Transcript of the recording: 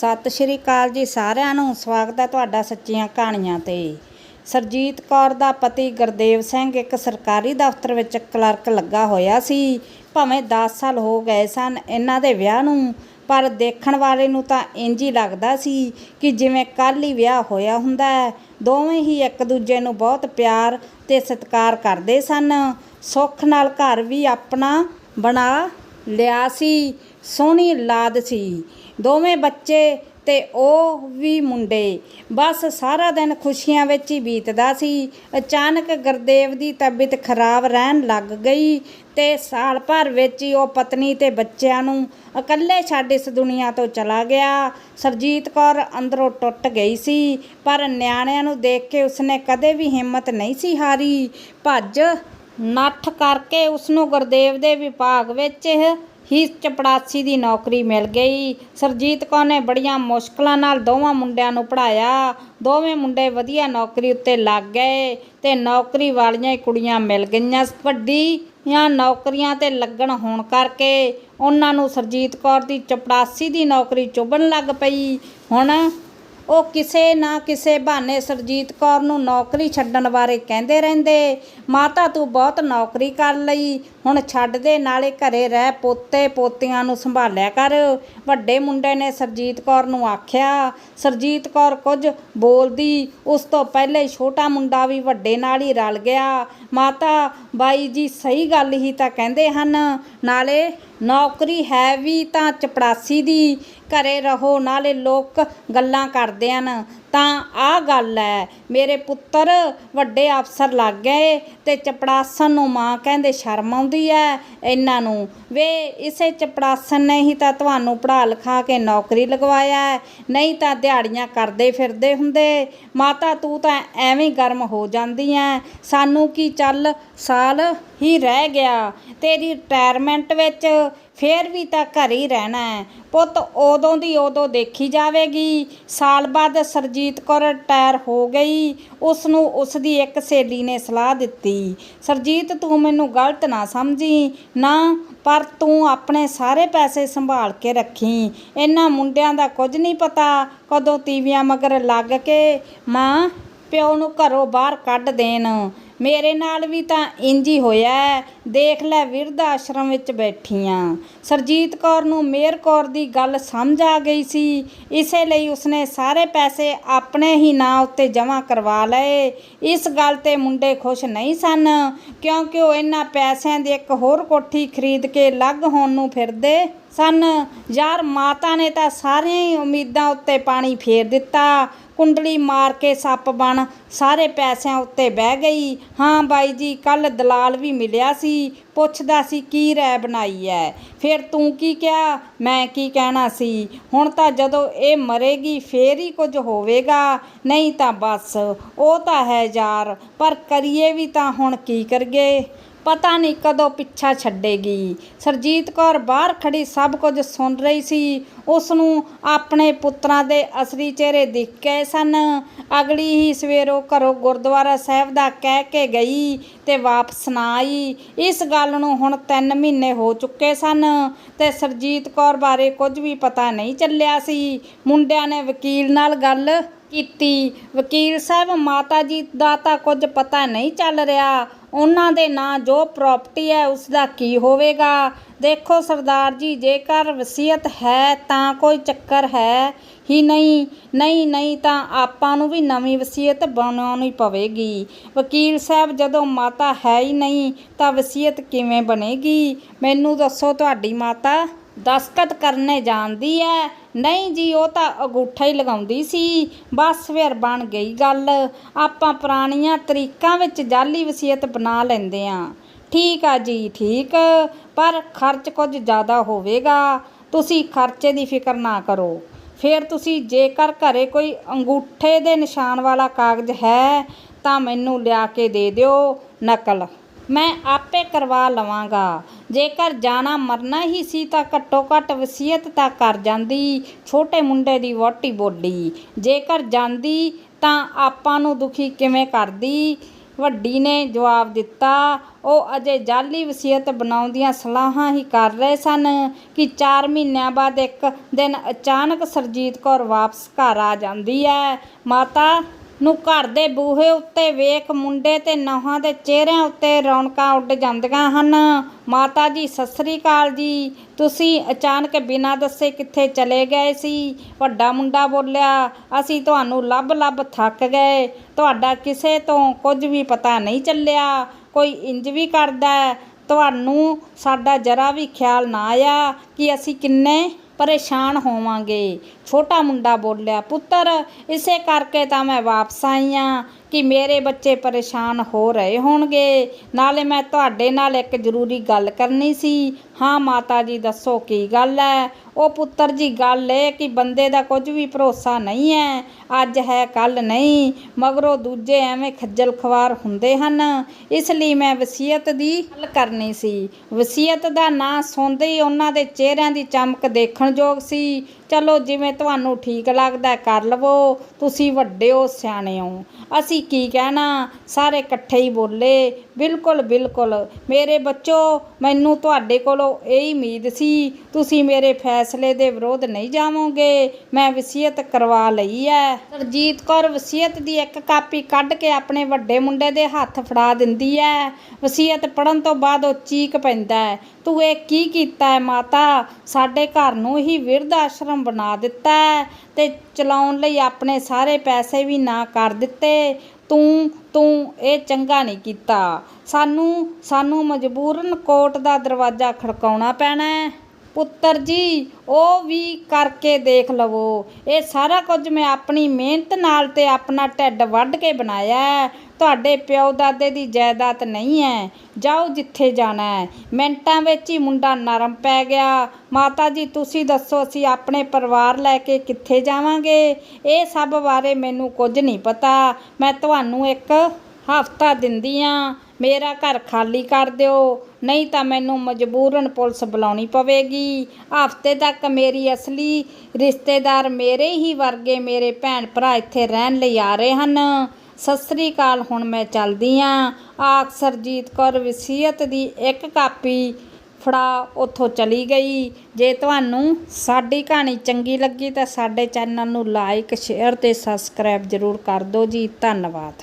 ਸਤਿ ਸ਼੍ਰੀ ਅਕਾਲ ਜੀ ਸਾਰਿਆਂ ਨੂੰ। ਸਵਾਗਤ ਹੈ ਤੁਹਾਡਾ ਸੱਚੀਆਂ ਕਹਾਣੀਆਂ ਤੇ। ਸਰਜੀਤ ਕੌਰ ਦਾ ਪਤੀ ਗੁਰਦੇਵ ਸਿੰਘ ਇੱਕ ਸਰਕਾਰੀ ਦਫ਼ਤਰ ਵਿੱਚ ਕਲਰਕ ਲੱਗਾ ਹੋਇਆ ਸੀ। ਭਾਵੇਂ 10 ਸਾਲ ਹੋ ਗਏ ਸਨ ਇਹਨਾਂ ਦੇ ਵਿਆਹ ਨੂੰ, ਪਰ ਦੇਖਣ ਵਾਲੇ ਨੂੰ ਤਾਂ ਇੰਜ ਹੀ ਲੱਗਦਾ ਸੀ ਕਿ ਜਿਵੇਂ ਕੱਲ੍ਹ ਹੀ ਵਿਆਹ ਹੋਇਆ ਹੁੰਦਾ ਹੈ। ਦੋਵੇਂ ਹੀ ਇੱਕ ਦੂਜੇ ਨੂੰ ਬਹੁਤ ਪਿਆਰ ਤੇ ਸਤਿਕਾਰ ਕਰਦੇ ਸਨ। ਸੁੱਖ ਨਾਲ ਘਰ ਵੀ ਆਪਣਾ ਬਣਾ ਲਿਆ ਸੀ। ਸੋਹਣੀ ਲਾਦ ਸੀ। ਦੋਵੇਂ ਬੱਚੇ ਤੇ ਉਹ ਵੀ ਮੁੰਡੇ। ਬਸ ਸਾਰਾ ਦਿਨ ਖੁਸ਼ੀਆਂ ਵਿੱਚ ਹੀ ਬੀਤਦਾ ਸੀ। ਅਚਾਨਕ ਗੁਰਦੇਵ ਦੀ ਤਬੀਅਤ ਖਰਾਬ ਰਹਿਣ ਲੱਗ ਗਈ ਤੇ ਸਾਲ ਭਰ ਵਿੱਚ ਹੀ ਉਹ ਪਤਨੀ ਤੇ ਬੱਚਿਆਂ ਨੂੰ ਇਕੱਲੇ ਛੱਡ ਇਸ ਦੁਨੀਆ ਤੋਂ ਚਲਾ ਗਿਆ। ਸਰਜੀਤ ਕੌਰ ਅੰਦਰੋਂ ਟੁੱਟ ਗਈ ਸੀ, ਪਰ ਨਿਆਣਿਆਂ ਨੂੰ ਦੇਖ ਕੇ ਉਸਨੇ ਕਦੇ ਵੀ ਹਿੰਮਤ ਨਹੀਂ ਸੀ ਹਾਰੀ। ਭੱਜ ਨੱਠ ਕਰਕੇ ਉਸਨੂੰ ਗੁਰਦੇਵ ਦੇ ਵਿਭਾਗ ਵਿੱਚ ਹੀ ਚਪੜਾਸੀ ਦੀ ਨੌਕਰੀ ਮਿਲ ਗਈ। ਸਰਜੀਤ ਕੌਰ ਨੇ ਬੜੀਆਂ ਮੁਸ਼ਕਲਾਂ ਨਾਲ ਦੋਵਾਂ ਮੁੰਡਿਆਂ ਨੂੰ ਪੜ੍ਹਾਇਆ। ਦੋਵੇਂ ਮੁੰਡੇ ਵਧੀਆ ਨੌਕਰੀ ਉੱਤੇ ਲੱਗ ਗਏ ਤੇ ਨੌਕਰੀ ਵਾਲੀਆਂ ਕੁੜੀਆਂ ਮਿਲ ਗਈਆਂ। ਵੱਡੀ ਜਾਂ ਨੌਕਰੀਆਂ ਤੇ ਲੱਗਣ ਹੋਣ ਕਰਕੇ ਉਹਨਾਂ ਨੂੰ ਸਰਜੀਤ ਕੌਰ ਦੀ ਚਪੜਾਸੀ ਦੀ ਨੌਕਰੀ ਚੁਭਣ ਲੱਗ ਪਈ। ਹੁਣ ਉਹ ਕਿਸੇ ਨਾ ਕਿਸੇ ਬਹਾਨੇ ਸਰਜੀਤ ਕੌਰ ਨੂੰ ਨੌਕਰੀ ਛੱਡਣ ਬਾਰੇ ਕਹਿੰਦੇ ਰਹਿੰਦੇ। ਮਾਤਾ ਤੂੰ ਬਹੁਤ ਨੌਕਰੀ ਕਰ ਲਈ, ਹੁਣ ਛੱਡ ਦੇ, ਨਾਲੇ ਘਰੇ ਰਹਿ, ਪੋਤੇ ਪੋਤੀਆਂ ਨੂੰ ਸੰਭਾਲਿਆ ਕਰ। ਵੱਡੇ ਮੁੰਡੇ ਨੇ ਸਰਜੀਤ ਕੌਰ ਨੂੰ ਆਖਿਆ, ਸਰਜੀਤ ਕੌਰ ਕੁਝ ਬੋਲਦੀ, ਉਸ ਤੋਂ ਪਹਿਲੇ ਛੋਟਾ ਮੁੰਡਾ ਵੀ ਵੱਡੇ ਨਾਲ ਹੀ ਰਲ ਗਿਆ। ਮਾਤਾ, ਬਾਈ ਜੀ, ਸਹੀ ਗੱਲ ਹੀ ਤਾਂ ਕਹਿੰਦੇ ਹਨ। ਨਾਲੇ ਨੌਕਰੀ ਹੈ ਵੀ ਤਾਂ ਚਪੜਾਸੀ ਦੀ ਘਰੇ ਰਹੋ ਨਾਲੇ ਲੋਕ ਗੱਲਾਂ ਕਰਦੇ ਹਨ। ਤਾਂ ਆਹ ਗੱਲ ਹੈ ਮੇਰੇ ਪੁੱਤਰ ਵੱਡੇ ਅਫਸਰ ਲੱਗ ਗਏ ਤੇ ਚਪੜਾਸਨ ਨੂੰ ਮਾਂ ਕਹਿੰਦੇ ਸ਼ਰਮ ਆਉਂਦੀ ਹੈ ਇਹਨਾਂ ਨੂੰ। ਵੇ, ਇਸੇ ਚਪੜਾਸਨ ਨੇ ਹੀ ਤਾਂ ਤੁਹਾਨੂੰ ਪੜ੍ਹਾ ਲਿਖਾ ਕੇ ਨੌਕਰੀ ਲਗਵਾਇਆ ਨਹੀਂ ਤਾਂ ਦਿਹਾੜੀਆਂ ਕਰਦੇ ਫਿਰਦੇ ਹੁੰਦੇ। ਮਾਤਾ, ਤੂੰ ਤਾਂ ਐਵੇਂ ਗਰਮ ਹੋ ਜਾਂਦੀ ਐ। ਸਾਨੂੰ ਕੀ ਚੱਲ ਸਾਲ ਹੀ ਰਹਿ ਗਿਆ, ਤੇਰੀ ਰਿਟਾਇਰਮੈਂਟ ਵਿੱਚ ਫੇਰ ਵੀ ਤਾਂ ਘਰ ਹੀ ਰਹਿਣਾ ਹੈ। ਪੁੱਤ ਉਦੋਂ ਦੀ ਉਦੋਂ ਦੇਖੀ ਜਾਵੇਗੀ। ਸਾਲ ਬਾਅਦ ਸਰਜੀਤ ਕੌਰ ਰਿਟਾਇਰ ਹੋ ਗਈ। ਉਸ ਨੂੰ ਉਸ ਦੀ ਇੱਕ ਸਹੇਲੀ ਨੇ ਸਲਾਹ ਦਿੱਤੀ। ਸਰਜੀਤ, ਤੂੰ ਮੈਨੂੰ ਗਲਤ ਨਾ ਸਮਝੀ। ਨਾ, ਪਰ ਤੂੰ ਆਪਣੇ ਸਾਰੇ ਪੈਸੇ ਸੰਭਾਲ ਕੇ ਰੱਖੀ। ਇਹਨਾਂ ਮੁੰਡਿਆਂ ਦਾ ਕੁਝ ਨਹੀਂ ਪਤਾ ਕਦੋਂ ਤੀਵੀਆਂ ਮਗਰ ਲੱਗ ਕੇ ਮਾਂ ਪਿਓ ਨੂੰ ਘਰੋਂ ਬਾਹਰ ਕੱਢ ਦੇਣ। ਮੇਰੇ ਨਾਲ ਵੀ ਤਾਂ ਇੰਜ ਹੀ ਹੋਇਆ ਹੈ। ਦੇਖ ਲੈ ਵਿਰਧ ਆਸ਼ਰਮ ਵਿੱਚ ਬੈਠੀ ਬੈਠੀਆਂ। ਸੁਰਜੀਤ ਕੌਰ ਨੂੰ ਮੇਰ ਕੌਰ ਦੀ ਗੱਲ ਸਮਝ ਆ ਗਈ ਸੀ। ਇਸੇ ਲਈ ਉਸਨੇ ਸਾਰੇ ਪੈਸੇ ਆਪਣੇ ਹੀ ਨਾਂ ਉੱਤੇ ਜਮ੍ਹਾਂ ਕਰਵਾ ਲਏ। ਇਸ ਗੱਲ ਤੇ ਮੁੰਡੇ ਖੁਸ਼ ਨਹੀਂ ਸਨ, ਕਿਉਂਕਿ ਉਹ ਇਹਨਾਂ ਪੈਸਿਆਂ ਦੀ ਇੱਕ ਹੋਰ ਕੋਠੀ ਖਰੀਦ ਕੇ ਅਲੱਗ ਹੋਣ ਨੂੰ ਫਿਰਦੇ ਸਨ। ਯਾਰ ਮਾਤਾ ਨੇ ਤਾਂ ਸਾਰੀਆਂ ਹੀ ਉਮੀਦਾਂ ਉੱਤੇ ਪਾਣੀ ਫੇਰ ਦਿੱਤਾ। ਕੁੰਡਲੀ ਮਾਰ ਕੇ ਸੱਪ ਬਣ ਸਾਰੇ ਪੈਸਿਆਂ ਉੱਤੇ ਬਹਿ ਗਈ। ਹਾਂ ਬਾਈ ਜੀ ਕੱਲ ਦਲਾਲ ਵੀ ਮਿਲਿਆ ਸੀ। ਪੁੱਛਦਾ ਸੀ, ਕੀ ਰਾਇ ਬਣਾਈ ਐ? ਫਿਰ ਤੂੰ ਕੀ ਕਿਹਾ? ਮੈਂ ਕੀ ਕਹਿਣਾ ਸੀ? ਹੁਣ ਤਾਂ ਜਦੋਂ ਇਹ ਮਰੇਗੀ, ਫੇਰ ਹੀ ਕੁਝ ਹੋਵੇਗਾ। ਨਹੀਂ ਤਾਂ ਬਸ, ਉਹ ਤਾਂ ਹੈ ਯਾਰ, ਪਰ ਕਰੀਏ ਵੀ ਤਾਂ ਹੁਣ ਕੀ ਕਰੀਏ? ਪਤਾ ਨਹੀਂ ਕਦੋਂ ਪਿੱਛਾ ਛੱਡੇਗੀ। ਸਰਜੀਤ ਕੌਰ ਬਾਹਰ ਖੜੀ ਸਭ ਕੁਝ ਸੁਣ ਰਹੀ ਸੀ। ਉਸ ਨੂੰ ਆਪਣੇ ਪੁੱਤਰਾਂ ਦੇ ਅਸਲੀ ਚਿਹਰੇ ਦਿਖ ਗਏ ਸਨ। ਅਗਲੀ ਹੀ ਸਵੇਰੋਂ ਘਰੋਂ ਗੁਰਦੁਆਰਾ ਸਾਹਿਬ ਦਾ ਕਹਿ ਕੇ ਗਈ ਤੇ ਵਾਪਸ ਨਾ ਆਈ। ਇਸ ਗੱਲ ਨੂੰ ਹੁਣ 3 ਮਹੀਨੇ ਹੋ ਚੁੱਕੇ ਸਨ ਤੇ ਸਰਜੀਤ ਕੌਰ ਬਾਰੇ ਕੁਝ ਵੀ ਪਤਾ ਨਹੀਂ ਚੱਲਿਆ ਸੀ। ਮੁੰਡਿਆਂ ਨੇ ਵਕੀਲ ਨਾਲ ਗੱਲ ਕੀਤੀ। ਵਕੀਲ ਸਾਹਿਬ, ਮਾਤਾ ਜੀ ਦਾ ਤਾਂ ਕੁਝ ਪਤਾ ਨਹੀਂ ਚੱਲ ਰਿਹਾ। ਉਹਨਾਂ ਦੇ ਨਾਂ, ਜੋ ਪ੍ਰਾਪਰਟੀ ਹੈ ਉਸ ਦਾ ਕੀ ਹੋਵੇਗਾ? ਦੇਖੋ ਸਰਦਾਰ ਜੀ, ਜੇਕਰ ਵਸੀਅਤ ਹੈ ਤਾਂ ਕੋਈ ਚੱਕਰ ਹੈ ਹੀ ਨਹੀਂ। ਨਹੀਂ ਨਹੀਂ ਤਾਂ ਆਪਾਂ ਨੂੰ ਵੀ ਨਵੀਂ ਵਸੀਅਤ ਬਣਾਉਣੀ ਪਵੇਗੀ। ਵਕੀਲ ਸਾਹਿਬ, ਜਦੋਂ ਮਾਤਾ ਹੈ ਹੀ ਨਹੀਂ ਤਾਂ ਵਸੀਅਤ ਕਿਵੇਂ ਬਣੇਗੀ? ਮੈਨੂੰ ਦੱਸੋ ਤੁਹਾਡੀ ਮਾਤਾ। ਦਸਤਖਤ ਕਰਨੇ ਜਾਣਦੀ ਐ। ਨਹੀਂ ਜੀ, ਉਹ ਤਾਂ ਅੰਗੂਠਾ ਹੀ ਲਗਾਉਂਦੀ ਸੀ। ਬਸ ਫਿਰ ਬਣ ਗਈ ਗੱਲ। ਆਪਾਂ ਪੁਰਾਣੀਆਂ ਤਰੀਕਾਂ ਵਿੱਚ ਜਾਲੀ ਵਸੀਅਤ ਬਣਾ ਲੈਂਦੇ ਆਂ। ਠੀਕ ਆ ਜੀ, ਠੀਕ। ਪਰ ਖਰਚ ਕੁਝ ਜ਼ਿਆਦਾ ਹੋਵੇਗਾ। ਤੁਸੀਂ ਖਰਚੇ ਦੀ ਫਿਕਰ ਨਾ ਕਰੋ। ਫਿਰ ਤੁਸੀਂ ਜੇਕਰ ਘਰੇ ਕੋਈ ਅੰਗੂਠੇ ਦੇ ਨਿਸ਼ਾਨ ਵਾਲਾ ਕਾਗਜ਼ ਹੈ, ਤਾਂ ਮੈਨੂੰ ਲਿਆ ਕੇ ਦੇ ਦਿਓ ਨਕਲ। ਮੈਂ ਆਪੇ ਕਰਵਾ ਲਵਾਂਗਾ। ਜੇਕਰ ਜਾਣਾ ਮਰਨਾ ਹੀ ਸੀ ਤਾਂ ਘੱਟੋ ਘੱਟ ਵਸੀਅਤ ਤਾਂ ਕਰ ਜਾਂਦੀ, ਛੋਟੇ ਮੁੰਡੇ ਦੀ ਵੋਟੀ ਬੋਲੀ। ਜੇਕਰ ਜਾਂਦੀ ਤਾਂ ਆਪਾਂ ਨੂੰ ਦੁਖੀ ਕਿਵੇਂ ਕਰਦੀ? ਵੱਡੀ ਨੇ ਜਵਾਬ ਦਿੱਤਾ, ਉਹ ਅਜੇ ਜਾਲੀ ਵਸੀਅਤ ਬਣਾਉਣ ਦੀਆਂ ਸਲਾਹਾਂ ਹੀ ਕਰ ਰਹੇ ਸਨ ਕਿ 4 ਮਹੀਨਿਆਂ ਬਾਅਦ ਇੱਕ ਦਿਨ ਅਚਾਨਕ ਸਰਜੀਤ ਕੌਰ ਵਾਪਸ ਘਰ ਆ ਜਾਂਦੀ ਹੈ। ਮਾਤਾ ਨੂੰ ਘਰ ਦੇ ਬੂਹੇ ਉੱਤੇ ਵੇਖ ਮੁੰਡੇ ਤੇ ਨੌਹਾਂ ਦੇ ਚਿਹਰਿਆਂ ਉੱਤੇ ਰੌਣਕਾਂ ਉੱਡ ਜਾਂਦੀਆਂ ਹਨ। ਮਾਤਾ ਜੀ, ਸਤਿ ਸ੍ਰੀ ਅਕਾਲ ਜੀ। ਤੁਸੀਂ ਅਚਾਨਕ ਬਿਨਾਂ ਦੱਸੇ ਕਿੱਥੇ ਚਲੇ ਗਏ ਸੀ? ਵੱਡਾ ਮੁੰਡਾ ਬੋਲਿਆ, ਅਸੀਂ ਤੁਹਾਨੂੰ ਲੱਭ ਲੱਭ ਥੱਕ ਗਏ। ਤੁਹਾਡਾ ਕਿਸੇ ਤੋਂ ਕੁਝ ਵੀ ਪਤਾ ਨਹੀਂ ਚੱਲਿਆ। ਕੋਈ ਇੰਜ ਵੀ ਕਰਦਾ ਤੁਹਾਨੂੰ ਸਾਡਾ ਜਰਾ ਵੀ ਖਿਆਲ ਨਾ ਆਇਆ ਕਿ ਅਸੀਂ ਕਿੰਨੇ ਪਰੇਸ਼ਾਨ ਹੋਵਾਂਗੇ। ਛੋਟਾ ਮੁੰਡਾ ਬੋਲਿਆ ਪੁੱਤਰ ਇਸੇ ਕਰਕੇ ਤਾਂ ਮੈਂ ਵਾਪਸ ਆਈ ਹਾਂ ਕਿ ਮੇਰੇ ਬੱਚੇ ਪਰੇਸ਼ਾਨ ਹੋ ਰਹੇ ਹੋਣਗੇ। ਨਾਲੇ ਮੈਂ ਤੁਹਾਡੇ ਨਾਲ ਇੱਕ ਜ਼ਰੂਰੀ ਗੱਲ ਕਰਨੀ ਸੀ। ਹਾਂ, ਮਾਤਾ ਜੀ, ਦੱਸੋ ਕੀ ਗੱਲ ਹੈ? ਉਹ ਪੁੱਤਰ ਜੀ, ਗੱਲ ਇਹ ਕਿ ਬੰਦੇ ਦਾ ਕੁਝ ਵੀ ਭਰੋਸਾ ਨਹੀਂ ਹੈ। ਅੱਜ ਹੈ ਕੱਲ ਨਹੀਂ। ਮਗਰੋਂ ਦੂਜੇ ਐਵੇਂ ਖੱਜਲ ਖਵਾਰ ਹੁੰਦੇ ਹਨ। ਇਸ ਲਈ ਮੈਂ ਵਸੀਅਤ ਦੀ ਗੱਲ ਕਰਨੀ ਸੀ। ਵਸੀਅਤ ਦਾ ਨਾਂ ਸੁਣਦੇ ਹੀ ਉਹਨਾਂ ਦੇ ਚਿਹਰਿਆਂ ਦੀ ਚਮਕ ਦੇਖਣ ਯੋਗ ਸੀ। ਚਲੋ, ਜਿਵੇਂ ਤੁਹਾਨੂੰ ਠੀਕ ਲੱਗਦਾ ਕਰ ਲਵੋ। ਤੁਸੀਂ ਵੱਡੇ ਹੋ, ਸਿਆਣੇ ਹੋ। ਅਸੀਂ ਕੀ ਕਹਿਣਾ? ਸਾਰੇ ਇਕੱਠੇ ਹੀ ਬੋਲੇ, ਬਿਲਕੁਲ ਬਿਲਕੁਲ। ਮੇਰੇ ਬੱਚੋ, ਮੈਨੂੰ ਤੁਹਾਡੇ ਕੋਲੋਂ ਇਹ ਉਮੀਦ ਸੀ, ਤੁਸੀਂ ਮੇਰੇ ਫੈਸਲੇ ਦੇ ਵਿਰੋਧ ਨਹੀਂ ਜਾਵੋਗੇ। ਮੈਂ ਵਸੀਅਤ ਕਰਵਾ ਲਈ ਹੈ ਸਰਜੀਤ ਕੌਰ ਵਸੀਅਤ ਦੀ ਇੱਕ ਕਾਪੀ ਕੱਢ ਕੇ ਆਪਣੇ ਵੱਡੇ ਮੁੰਡੇ ਦੇ ਹੱਥ ਫੜਾ ਦਿੰਦੀ ਹੈ ਵਸੀਅਤ ਪੜਨ ਤੋਂ ਬਾਅਦ ਉਹ ਚੀਕ ਪੈਂਦਾ ਹੈ ਤੂੰ ਇਹ ਕੀ ਕੀਤਾ ਹੈ ਮਾਤਾ? ਸਾਡੇ ਘਰ ਨੂੰ ਹੀ ਵਿਰਧ ਆਸ਼ਰਮ ਬਣਾ ਦਿੱਤਾ ਹੈ ਤੇ ਚਲਾਉਣ ਲਈ ਆਪਣੇ ਸਾਰੇ ਪੈਸੇ ਵੀ ਨਾ ਕਰ ਦਿੱਤੇ। ਤੂੰ ਤੂੰ ਇਹ ਚੰਗਾ ਨਹੀਂ ਕੀਤਾ। ਸਾਨੂੰ ਸਾਨੂੰ ਮਜਬੂਰਨ ਕੋਰਟ ਦਾ ਦਰਵਾਜ਼ਾ ਖੜਕਾਉਣਾ ਪੈਣਾ ਪੁੱਤਰ ਜੀ, ਉਹ ਵੀ ਕਰਕੇ ਦੇਖ ਲਵੋ। ਇਹ ਸਾਰਾ ਕੁਝ ਮੈਂ ਆਪਣੀ ਮਿਹਨਤ ਨਾਲ ਤੇ ਆਪਣਾ ਢਿੱਡ ਵੱਢ ਕੇ ਬਣਾਇਆ ਹੈ। ਤੁਹਾਡੇ ਪਿਓ ਦਾਦੇ ਦੀ ਜਾਇਦਾਦ ਨਹੀਂ ਹੈ। ਜਾਓ ਜਿੱਥੇ ਜਾਣਾ ਹੈ। ਮਿੰਟਾਂ ਵਿੱਚ ਹੀ ਮੁੰਡਾ ਨਰਮ ਪੈ ਗਿਆ। ਮਾਤਾ ਜੀ, ਤੁਸੀਂ ਦੱਸੋ, ਅਸੀਂ ਆਪਣੇ ਪਰਿਵਾਰ ਲੈ ਕੇ ਕਿੱਥੇ ਜਾਵਾਂਗੇ? ਇਹ ਸਭ ਬਾਰੇ ਮੈਨੂੰ ਕੁਝ ਨਹੀਂ ਪਤਾ। ਮੈਂ ਤੁਹਾਨੂੰ ਇੱਕ ਹਫਤਾ ਦਿੰਦੀ ਆ ਮੇਰਾ ਘਰ ਖਾਲੀ ਕਰ ਦਿਓ, ਨਹੀਂ ਤਾਂ ਮੈਨੂੰ ਮਜਬੂਰਨ ਪੁਲਿਸ ਬੁਲਾਉਣੀ ਪਵੇਗੀ। ਹਫ਼ਤੇ ਤੱਕ ਮੇਰੀ ਅਸਲੀ ਰਿਸ਼ਤੇਦਾਰ ਮੇਰੇ ਹੀ ਵਰਗੇ ਮੇਰੇ ਭੈਣ ਭਰਾ ਇੱਥੇ ਰਹਿਣ ਲਈ ਆ ਰਹੇ ਹਨ। ਸਤਿ ਸ੍ਰੀ ਅਕਾਲ, ਹੁਣ ਮੈਂ ਚੱਲਦੀ ਆ। ਆਖ, ਸਰਜੀਤ ਕੌਰ ਵਸੀਅਤ ਦੀ ਇੱਕ ਕਾਪੀ ਫੜਾ, ਉੱਥੋਂ ਚਲੀ ਗਈ। ਜੇ ਤੁਹਾਨੂੰ ਸਾਡੀ ਕਹਾਣੀ ਚੰਗੀ ਲੱਗੀ ਤਾਂ ਸਾਡੇ ਚੈਨਲ ਨੂੰ ਲਾਈਕ ਸ਼ੇਅਰ ਤੇ ਸਬਸਕ੍ਰਾਈਬ ਜ਼ਰੂਰ ਕਰ ਦਿਓ ਜੀ। ਧੰਨਵਾਦ।